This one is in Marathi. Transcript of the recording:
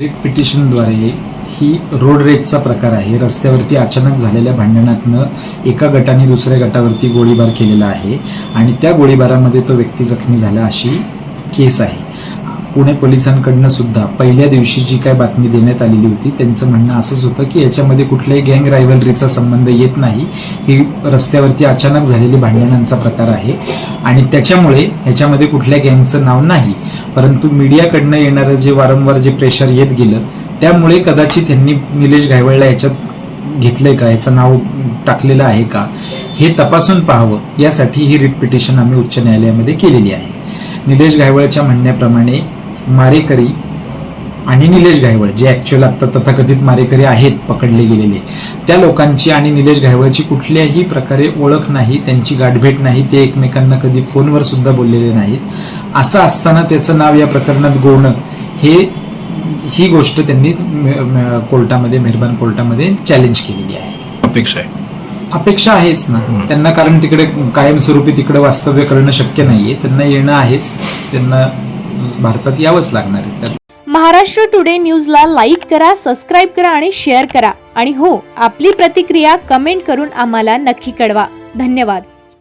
रिट पिटिशनद्वारे ही रोड रेजचा प्रकार आहे. रस्त्यावरती अचानक झालेल्या भांडणातनं एका गटाने दुसऱ्या गटावरती गोळीबार केलेला आहे आणि त्या गोळीबारामध्ये तो व्यक्ती जखमी झाला अशी केस आहे. पुणे पोलिसांकडनं सुद्धा पहिल्या दिवशी जी काय बातमी देण्यात आलेली होती त्यांचं म्हणणं असंच होतं की याच्यामध्ये कुठल्याही गँग रायव्हलरीचा संबंध येत नाही. ही रस्त्यावरती अचानक झालेली भांडणांचा प्रकार आहे. आणि त्याच्यामुळे ह्याच्यामध्ये कुठल्या गँगचं नाव नाही परंतु मीडियाकडनं येणारं जे वारंवार जे प्रेशर येत गेलं त्यामुळे कदाचित त्यांनी निलेश घायवळला याच्यात घेतलंय का? याचं नाव टाकलेलं आहे का? हे तपासून पाहावं. यासाठी ही रिट पिटिशन आम्ही उच्च न्यायालयामध्ये केलेली आहे. निलेश घायवळच्या म्हणण्याप्रमाणे मारेकरी आणि निलेश घायवळ जे ऍक्च्युअल आता तथाकथित मारेकरी आहेत पकडले गेलेले. त्या लोकांची आणि निलेश घायवळची कुठल्याही प्रकारे ओळख नाही त्यांची गाठभेट नाही ते एकमेकांना कधी फोनवर सुद्धा बोललेले नाहीत. असं असताना त्याचं नाव या प्रकरणात गोवणं हे ही गोष्ट त्यांनी कोर्टामध्ये मेहरबान कोर्टामध्ये चॅलेंज केलेली आहे. अपेक्षा आहे. अपेक्षा आहेच ना. त्यांना कारण तिकडे कायमस्वरूपी तिकडे वास्तव्य करणं शक्य नाहीये. त्यांना येणं आहेच. त्यांना भारतात यावंच लागणार आहे. महाराष्ट्र टुडे न्यूजला लाईक करा सबस्क्राईब करा आणि शेअर करा. आणि हो आपली प्रतिक्रिया कमेंट करून आम्हाला नक्की कळवा. धन्यवाद.